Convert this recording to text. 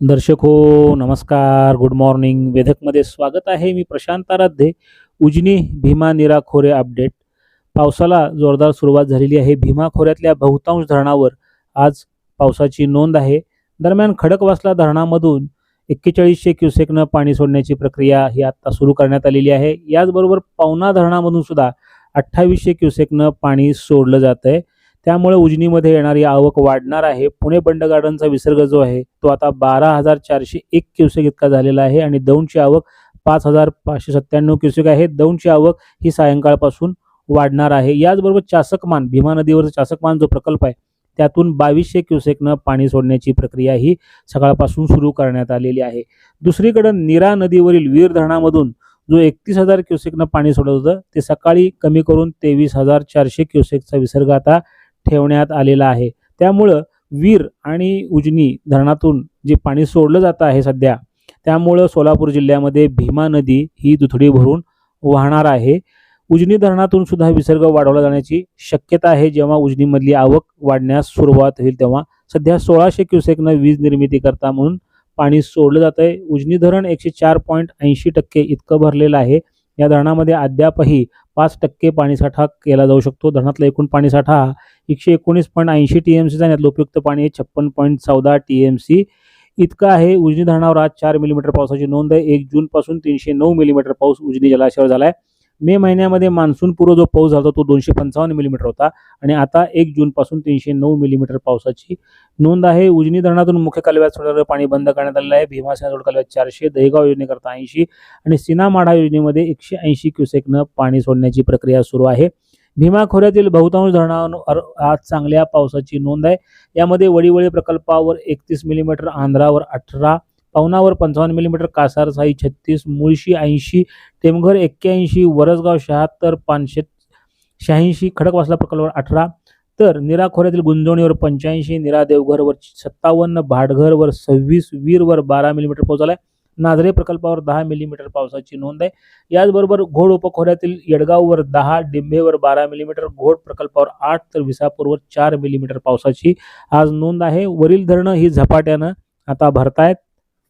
दर्शक हो नमस्कार. गुड मॉर्निंग वेधकमध्ये स्वागत आहे. मी प्रशांत आराध्ये. उजनी भीमा निरा खोरे अपडेट पावसाला जोरदार सुरुवात झालेली आहे. भीमा खोऱ्यातल्या बहुतांश धरणावर आज पावसाची नोंद आहे. दरम्यान खडकवासला धरणामधून एक्केचाळीसशे क्युसेकनं पाणी सोडण्याची प्रक्रिया ही आत्ता सुरू करण्यात आलेली आहे. याचबरोबर पवना धरणामधून सुद्धा अठ्ठावीसशे क्युसेकनं पाणी सोडलं जात आहे त्यामुळे उजनीमध्ये येणारी आवक वाढणार आहे. पुणे बंड गार्डनचा विसर्ग जो आहे तो आता बारा हजार चारशे एक क्युसेक इतका झालेला आहे आणि दौंडची आवक पाच हजार पाचशे सत्त्याण्णव क्युसेक आहे. दौंडची आवक ही सायंकाळपासून वाढणार आहे. याचबरोबर चासकमान भीमा नदीवरचा चासकमान जो प्रकल्प आहे त्यातून बावीसशे क्युसेकनं पाणी सोडण्याची प्रक्रिया ही सकाळपासून सुरू करण्यात आलेली आहे. दुसरीकडं नीरा नदीवरील वीर धरणामधून जो एकतीस हजार क्युसेकनं पाणी सोडत होतं ते सकाळी कमी करून तेवीस हजार चारशे क्युसेकचा विसर्ग आता ठेवण्यात आलेला आहे. त्यामुळं वीर आणि उजनी धरणातून जे पाणी सोडलं जातं आहे सध्या त्यामुळं सोलापूर जिल्ह्यामध्ये भीमा नदी ही दुथडी भरून वाहणार आहे. उजनी धरणातून सुद्धा विसर्ग वाढवला जाण्याची शक्यता आहे. जेव्हा उजनीमधली आवक वाढण्यास सुरुवात होईल तेव्हा सध्या सोळाशे क्युसेकनं वीज निर्मिती करता म्हणून पाणी सोडलं जात आहे उजनी धरण एकशे चार पॉईंट ऐंशी टक्के इतकं भरलेलं आहे. या धरणामध्ये अद्यापही पाच टक्के पाणीसाठा केला जाऊ शकतो. धरणातला एकूण पाणीसाठा एकशे एकोणीस पॉईंट ऐंशी टी एम सीचा यातलं उपयुक्त पाणी आहे. छप्पन पॉईंट चौदा टी एम सी इतकं आहे उजनी धरणावर आज चार मिलीमीटर पावसाची नोंद आहे. एक जूनपासून तीनशे नऊ मिलीमीटर पाऊस उजनी जलाशयावर झाला आहे मे महिन्यामध्ये मान्सून पूर्व जो पाऊस झाला होता तो दोनशे पंचावन्न मिलीमीटर होता. आणि आता एक जूनपासून तीनशे नऊ मिलीमीटर पावसाची नोंद आहे. उजनी धरणातून मुख्य कालव्यात सोडणारं पाणी बंद करण्यात आलेलं आहे. भीमासेना जोड कालव्यात चारशे दहेगाव योजनेकरता ऐंशी आणि सिनामाढा योजनेमध्ये एकशे ऐंशी क्युसेकनं पाणी सोडण्याची प्रक्रिया सुरू आहे. भीमा खोऱ्यातील बहुतांश धरणांवर आज चांगल्या पावसाची नोंद आहे. यामध्ये वडीवळी प्रकल्पावर एकतीस मिलीमीटर आंध्रावर अठरा पवनावर पंचावन्न मिलीमीटर कासारसाई छत्तीस मुळशी ऐंशी टेमघर एक्क्याऐंशी वरसगाव शहात्तर पाचशे शहाऐंशी खडकवासला प्रकल्पावर अठरा. तर निरा खोऱ्यातील गुंजवणीवर पंच्याऐंशी निरा देवघरवर सत्तावन्न भाटघरवर सव्वीस वीरवर बारा मिलीमीटर पाऊस झाला नाझरे प्रकल्पावर दहा मिलीमीटर पावसाची नोंद आहे. याचबरोबर घोड उपखोऱ्यातील येडगाववर दहा डिंभेवर बारा मिलीमीटर घोड प्रकल्पावर आठ तर विसापूरवर चार मिलीमीटर पावसाची आज नोंद आहे. वरील धरणं ही झपाट्यानं आता भरतायत.